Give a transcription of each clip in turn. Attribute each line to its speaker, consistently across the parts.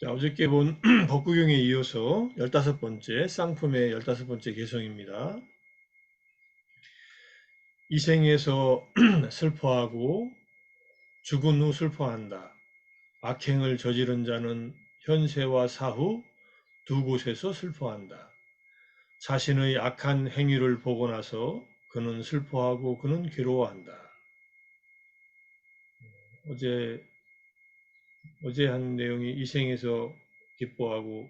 Speaker 1: 자, 어저께 본 법구경에 이어서 15번째, 쌍품의 15번째 개성입니다. 이 생에서 슬퍼하고 죽은 후 슬퍼한다. 악행을 저지른 자는 현세와 사후 두 곳에서 슬퍼한다. 자신의 악한 행위를 보고 나서 그는 슬퍼하고 그는 괴로워한다. 어제 어제 한 내용이 이 생에서 기뻐하고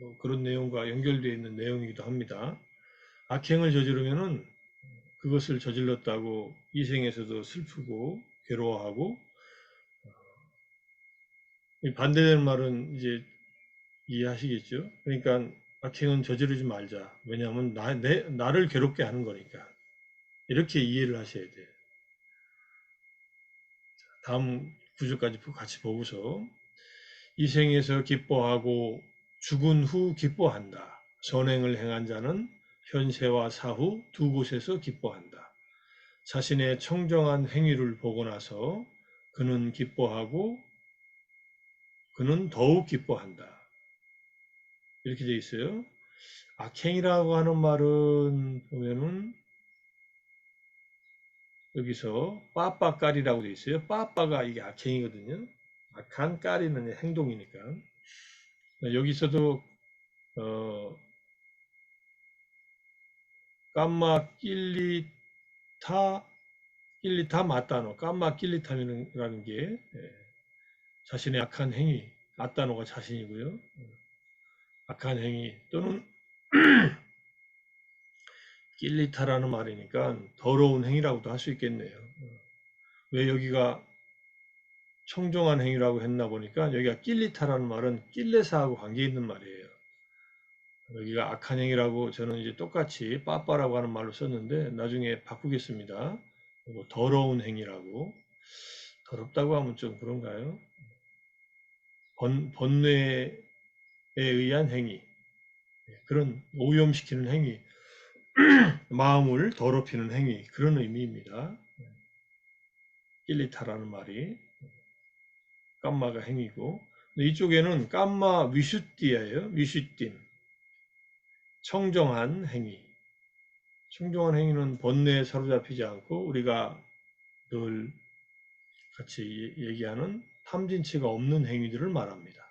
Speaker 1: 뭐 그런 내용과 연결되어 있는 내용이기도 합니다. 악행을 저지르면은 그것을 저질렀다고 이 생에서도 슬프고 괴로워하고 이 반대되는 말은 이제 이해하시겠죠? 그러니까 악행은 저지르지 말자. 왜냐하면 나, 내, 나를 괴롭게 하는 거니까. 이렇게 이해를 하셔야 돼요. 다음 구절까지 같이 보고서 이 생에서 기뻐하고 죽은 후 기뻐한다. 선행을 행한 자는 현세와 사후 두 곳에서 기뻐한다. 자신의 청정한 행위를 보고 나서 그는 기뻐하고 그는 더욱 기뻐한다. 이렇게 되어 있어요. 악행이라고 하는 말은 보면은 여기서 빠빠까리라고 되어 있어요. 빠빠가 이게 악행이거든요. 악한 까리는 행동이니까. 여기서도 어, 깜마 낄리타 낄리타 맞다노 깜마 낄리타라는 게 예, 자신의 악한 행위 맞다노가 자신이고요. 악한 행위 또는 낄리타라는 말이니까 더러운 행위라고도 할 수 있겠네요. 왜 여기가 청정한 행위라고 했나 보니까 여기가 낄리타라는 말은 낄레사하고 관계 있는 말이에요. 여기가 악한 행위라고 저는 이제 똑같이 빠빠라고 하는 말로 썼는데 나중에 바꾸겠습니다. 더러운 행위라고. 더럽다고 하면 좀 그런가요? 번, 번뇌에 의한 행위. 그런 오염시키는 행위. 마음을 더럽히는 행위 그런 의미입니다. 일리타라는 말이 깜마가 행위고 이쪽에는 깜마 위슈띠예요. 위슈띤 청정한 행위. 청정한 행위는 번뇌에 사로잡히지 않고 우리가 늘 같이 얘기하는 탐진치가 없는 행위들을 말합니다.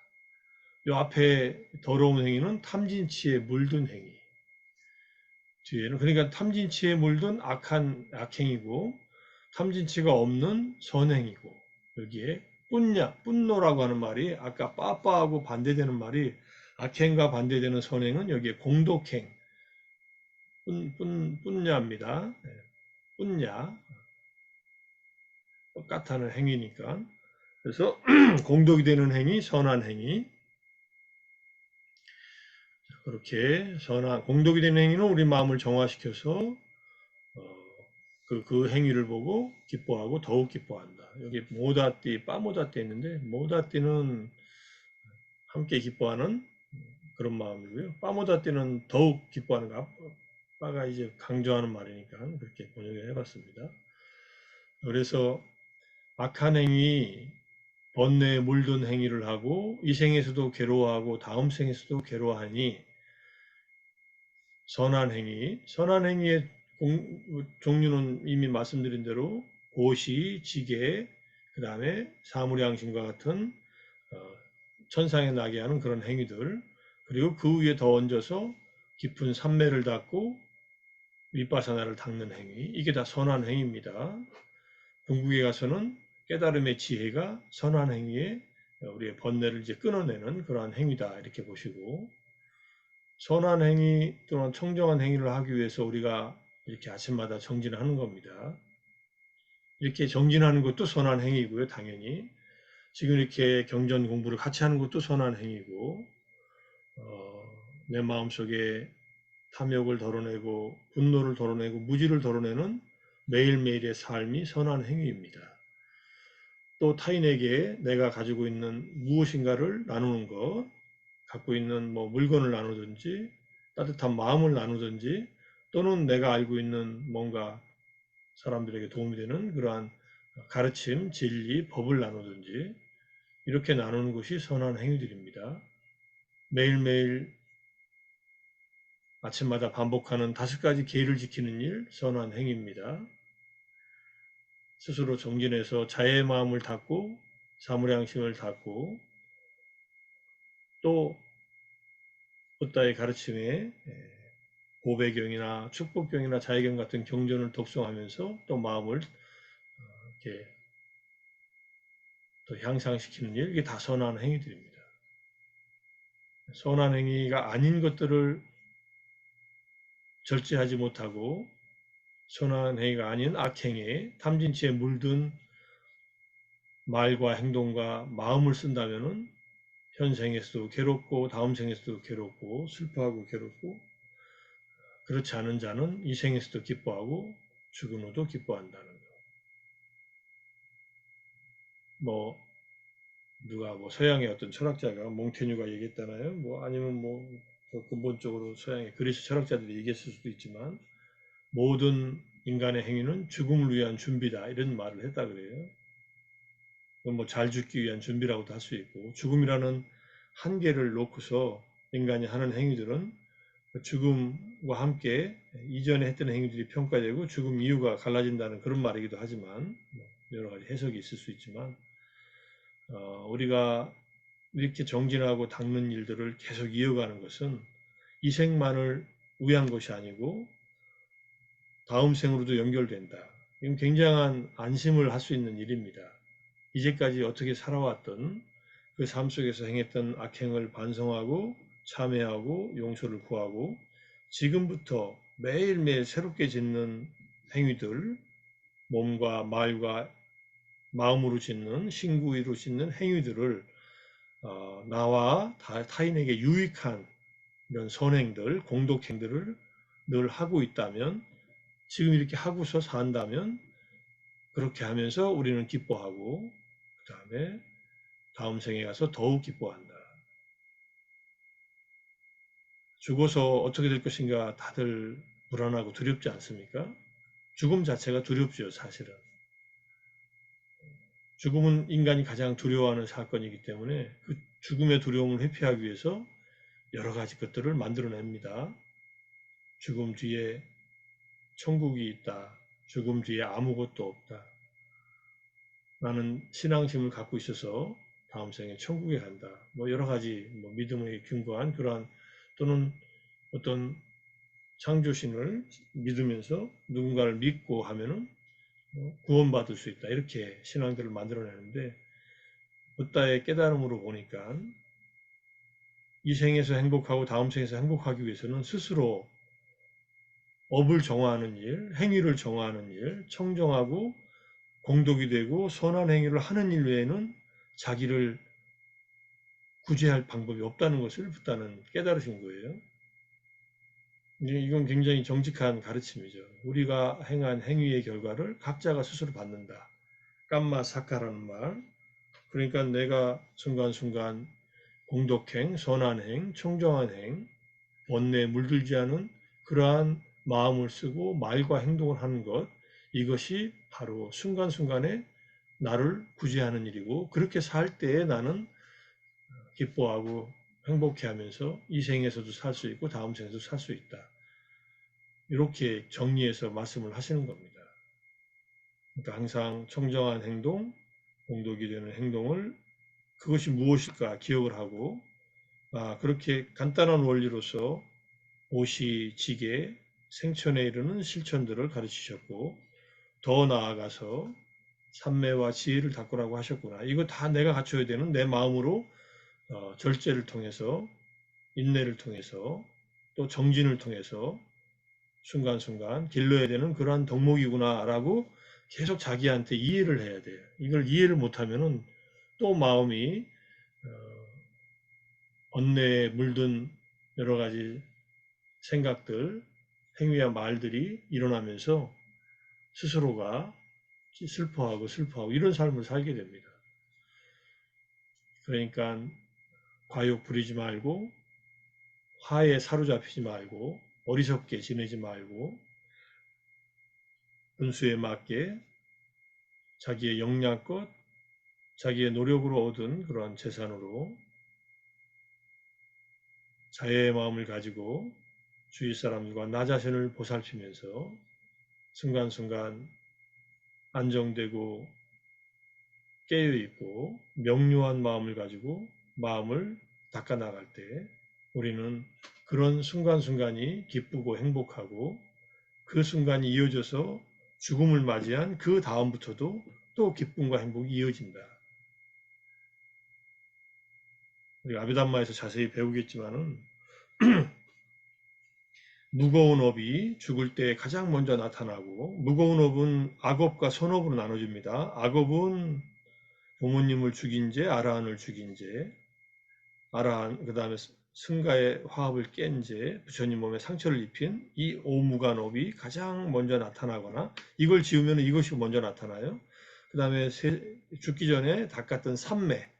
Speaker 1: 이 앞에 더러운 행위는 탐진치에 물든 행위. 뒤에는. 그러니까 탐진치에 물든 악한 악행이고 탐진치가 없는 선행이고 여기에 뿐냐 뿐노라고 하는 말이 아까 빠빠하고 반대되는 말이 악행과 반대되는 선행은 여기에 공독행. 뿐, 뿐, 뿐냐입니다. 네. 뿐냐. 똑같다는 행위니까. 그래서 공독이 되는 행위 선한 행위 그렇게 선한 공덕이 되는 행위는 우리 마음을 정화시켜서 어, 그, 그 행위를 보고 기뻐하고 더욱 기뻐한다. 여기 모다띠, 빠모다띠 있는데 모다띠는 함께 기뻐하는 그런 마음이고요. 빠모다띠는 더욱 기뻐하는 가 빠가 이제 강조하는 말이니까 그렇게 번역을 해봤습니다. 그래서 악한 행위, 번뇌에 물든 행위를 하고 이 생에서도 괴로워하고 다음 생에서도 괴로워하니 선한 행위, 선한 행위의 공, 종류는 이미 말씀드린 대로 고시, 지게, 그 다음에 사물양심과 같은 어, 천상에 나게 하는 그런 행위들, 그리고 그 위에 더 얹어서 깊은 산매를 닦고 윗바사나를 닦는 행위, 이게 다 선한 행위입니다. 궁극에 가서는 깨달음의 지혜가 선한 행위에 우리의 번뇌를 이제 끊어내는 그러한 행위다. 이렇게 보시고 선한 행위 또는 청정한 행위를 하기 위해서 우리가 이렇게 아침마다 정진하는 겁니다. 이렇게 정진하는 것도 선한 행위고요, 당연히. 지금 이렇게 경전 공부를 같이 하는 것도 선한 행위고, 어, 내 마음속에 탐욕을 덜어내고, 분노를 덜어내고, 무지를 덜어내는 매일매일의 삶이 선한 행위입니다. 또 타인에게 내가 가지고 있는 무엇인가를 나누는 것, 갖고 있는 뭐 물건을 나누든지 따뜻한 마음을 나누든지 또는 내가 알고 있는 뭔가 사람들에게 도움이 되는 그러한 가르침, 진리, 법을 나누든지 이렇게 나누는 것이 선한 행위들입니다. 매일매일 아침마다 반복하는 다섯 가지 계를 지키는 일, 선한 행위입니다. 스스로 정진해서 자의 마음을 닫고 사무량심을 닫고 또 부다의 가르침에 고배경이나 축복경이나 자의경 같은 경전을 독송하면서 또 마음을 어, 이렇게 더 향상시키는 일, 이게 다 선한 행위들입니다. 선한 행위가 아닌 것들을 절제하지 못하고 선한 행위가 아닌 악행에 탐진치에 물든 말과 행동과 마음을 쓴다면은 현생에서도 괴롭고 다음 생에서도 괴롭고 슬퍼하고 괴롭고 그렇지 않은 자는 이 생에서도 기뻐하고 죽은 후도 기뻐한다는 것. 뭐 누가 뭐 서양의 어떤 철학자가 몽테뉴가 얘기했잖아요. 뭐 아니면 뭐 근본적으로 서양의 그리스 철학자들이 얘기했을 수도 있지만 모든 인간의 행위는 죽음을 위한 준비다 이런 말을 했다 그래요. 뭐 잘 죽기 위한 준비라고도 할 수 있고 죽음이라는 한계를 놓고서 인간이 하는 행위들은 죽음과 함께 이전에 했던 행위들이 평가되고 죽음 이유가 갈라진다는 그런 말이기도 하지만 뭐 여러 가지 해석이 있을 수 있지만 어, 우리가 이렇게 정진하고 닦는 일들을 계속 이어가는 것은 이 생만을 위한 것이 아니고 다음 생으로도 연결된다. 이건 굉장한 안심을 할 수 있는 일입니다. 이제까지 어떻게 살아왔던 그 삶 속에서 행했던 악행을 반성하고 참회하고 용서를 구하고 지금부터 매일매일 새롭게 짓는 행위들, 몸과 말과 마음으로 짓는 신구의로 짓는 행위들을 어, 나와 다, 타인에게 유익한 이런 선행들, 공덕행들을 늘 하고 있다면 지금 이렇게 하고서 산다면 그렇게 하면서 우리는 기뻐하고 그 다음에 다음 생에 가서 더욱 기뻐한다. 죽어서 어떻게 될 것인가 다들 불안하고 두렵지 않습니까? 죽음 자체가 두렵죠, 사실은. 죽음은 인간이 가장 두려워하는 사건이기 때문에 그 죽음의 두려움을 회피하기 위해서 여러 가지 것들을 만들어냅니다. 죽음 뒤에 천국이 있다. 죽음 뒤에 아무것도 없다. 나는 신앙심을 갖고 있어서 다음 생에 천국에 간다. 뭐 여러 가지 뭐 믿음에 근거한 그러한 또는 어떤 창조신을 믿으면서 누군가를 믿고 하면은 어, 구원받을 수 있다. 이렇게 신앙들을 만들어내는데 부다의 깨달음으로 보니까 이 생에서 행복하고 다음 생에서 행복하기 위해서는 스스로 업을 정화하는 일, 행위를 정화하는 일, 청정하고 공덕이 되고 선한 행위를 하는 일 외에는 자기를 구제할 방법이 없다는 것을 부다는 깨달으신 거예요. 이건 굉장히 정직한 가르침이죠. 우리가 행한 행위의 결과를 각자가 스스로 받는다. 깜마 사카라는 말. 그러니까 내가 순간순간 공덕행, 선한행, 청정한 행, 원내에 물들지 않은 그러한 마음을 쓰고 말과 행동을 하는 것, 이것이 바로 순간순간에 나를 구제하는 일이고, 그렇게 살 때에 나는 기뻐하고 행복해 하면서 이 생에서도 살 수 있고 다음 생에서도 살 수 있다. 이렇게 정리해서 말씀을 하시는 겁니다. 그러니까 항상 청정한 행동, 공덕이 되는 행동을 그것이 무엇일까 기억을 하고 아, 그렇게 간단한 원리로서 오시, 지게, 생천에 이르는 실천들을 가르치셨고 더 나아가서 삼매와 지혜를 닦으라고 하셨구나. 이거 다 내가 갖춰야 되는 내 마음으로 어, 절제를 통해서 인내를 통해서 또 정진을 통해서 순간순간 길러야 되는 그러한 덕목이구나라고 계속 자기한테 이해를 해야 돼요. 이걸 이해를 못하면은 또 마음이 어, 언내에 물든 여러 가지 생각들, 행위와 말들이 일어나면서 스스로가 슬퍼하고 슬퍼하고 이런 삶을 살게 됩니다. 그러니까 과욕 부리지 말고 화에 사로잡히지 말고 어리석게 지내지 말고 분수에 맞게 자기의 역량껏 자기의 노력으로 얻은 그러한 재산으로 자애의 마음을 가지고 주위 사람들과 나 자신을 보살피면서 순간순간 안정되고 깨어있고 명료한 마음을 가지고 마음을 닦아 나갈 때 우리는 그런 순간순간이 기쁘고 행복하고 그 순간이 이어져서 죽음을 맞이한 그 다음부터도 또 기쁨과 행복이 이어진다. 우리 아비담마에서 자세히 배우겠지만은 무거운 업이 죽을 때 가장 먼저 나타나고 무거운 업은 악업과 선업으로 나눠집니다. 악업은 부모님을 죽인 죄, 아라한을 죽인 죄, 아라한 그 다음에 승가의 화합을 깬 죄, 부처님 몸에 상처를 입힌 이 오무간업이 가장 먼저 나타나거나 이걸 지우면 이것이 먼저 나타나요. 그 다음에 죽기 전에 닦았던 삼매,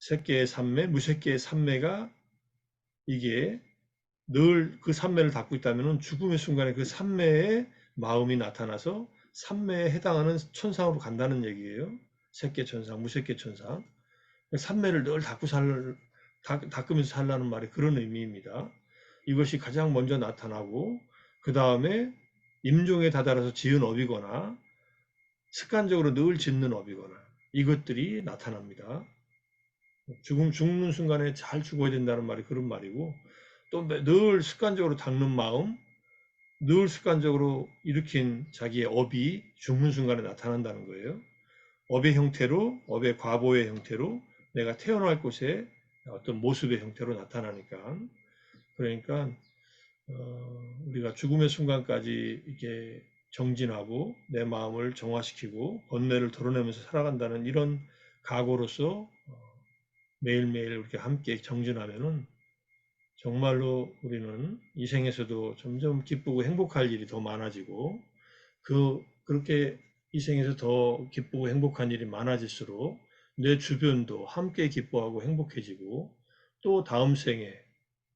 Speaker 1: 새끼의 삼매, 무새끼의 삼매가 이게 늘 그 삼매를 닦고 있다면 죽음의 순간에 그 삼매의 마음이 나타나서 삼매에 해당하는 천상으로 간다는 얘기예요. 새끼 천상, 무새끼 천상. 삼매를 늘 닦고 살, 닦, 닦으면서 살라는 말이 그런 의미입니다. 이것이 가장 먼저 나타나고 그 다음에 임종에 다다라서 지은 업이거나 습관적으로 늘 짓는 업이거나 이것들이 나타납니다. 죽음 죽는 순간에 잘 죽어야 된다는 말이 그런 말이고 또 늘 습관적으로 닦는 마음, 늘 습관적으로 일으킨 자기의 업이 죽는 순간에 나타난다는 거예요. 업의 형태로, 업의 과보의 형태로 내가 태어날 곳에 어떤 모습의 형태로 나타나니까 그러니까 어, 우리가 죽음의 순간까지 이게 정진하고 내 마음을 정화시키고 번뇌를 덜어내면서 살아간다는 이런 각오로서 어, 매일매일 이렇게 함께 정진하면은 정말로 우리는 이 생에서도 점점 기쁘고 행복할 일이 더 많아지고 그 그렇게 이 생에서 더 기쁘고 행복한 일이 많아질수록 내 주변도 함께 기뻐하고 행복해지고 또 다음 생에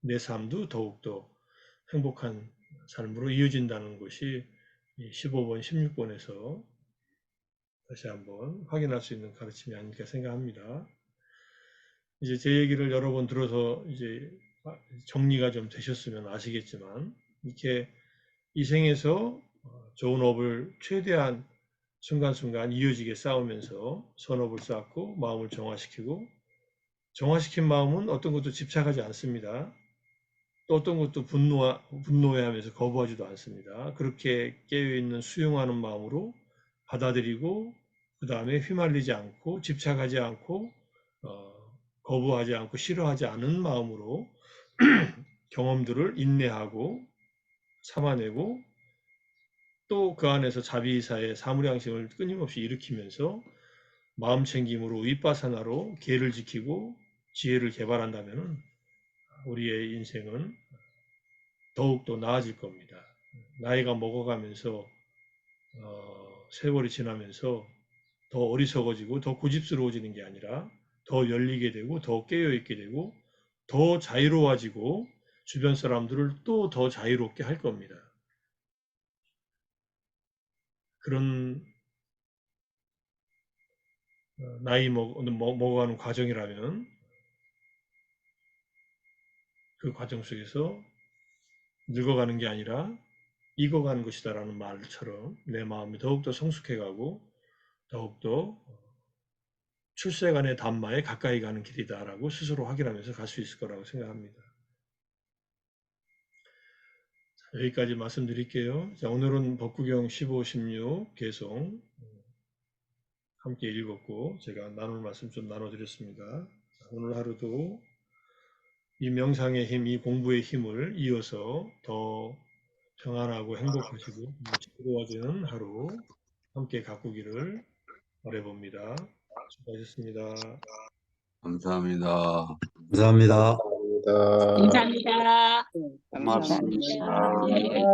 Speaker 1: 내 삶도 더욱더 행복한 삶으로 이어진다는 것이 15번, 16번에서 다시 한번 확인할 수 있는 가르침이 아닐까 생각합니다. 이제 제 얘기를 여러 번 들어서 이제 정리가 좀 되셨으면 아시겠지만 이렇게 이 생에서 좋은 업을 최대한 순간순간 이어지게 싸우면서 선업을 쌓고 마음을 정화시키고 정화시킨 마음은 어떤 것도 집착하지 않습니다. 또 어떤 것도 분노, 분노해하면서 거부하지도 않습니다. 그렇게 깨어 있는 수용하는 마음으로 받아들이고 그 다음에 휘말리지 않고 집착하지 않고 어, 거부하지 않고 싫어하지 않은 마음으로 경험들을 인내하고 참아내고 또 그 안에서 자비이사의 사무량심을 끊임없이 일으키면서 마음 챙김으로 윗바사나로 계를 지키고 지혜를 개발한다면 우리의 인생은 더욱더 나아질 겁니다. 나이가 먹어가면서 어, 세월이 지나면서 더 어리석어지고 더 고집스러워지는 게 아니라 더 열리게 되고 더 깨어있게 되고 더 자유로워지고 주변 사람들을 또 더 자유롭게 할 겁니다. 그런 어, 나이 먹, 먹어가는 과정이라면 그 과정 속에서 늙어가는 게 아니라 익어가는 것이다라는 말처럼 내 마음이 더욱더 성숙해가고 더욱더 출세간의 단마에 가까이 가는 길이다라고 스스로 확인하면서 갈 수 있을 거라고 생각합니다. 여기까지 말씀드릴게요. 자, 오늘은 법구경 15, 16 개송 함께 읽었고 제가 나눌 말씀 좀 나눠드렸습니다. 오늘 하루도 이 명상의 힘, 이 공부의 힘을 이어서 더 평안하고 행복하시고 즐거워지는 하루 함께 가꾸기를 바래봅니다. 수고하셨습니다.
Speaker 2: 감사합니다.
Speaker 3: 감사합니다.
Speaker 4: 감사합니다.
Speaker 5: 감사합니다.
Speaker 2: 고맙습니다.
Speaker 4: 네.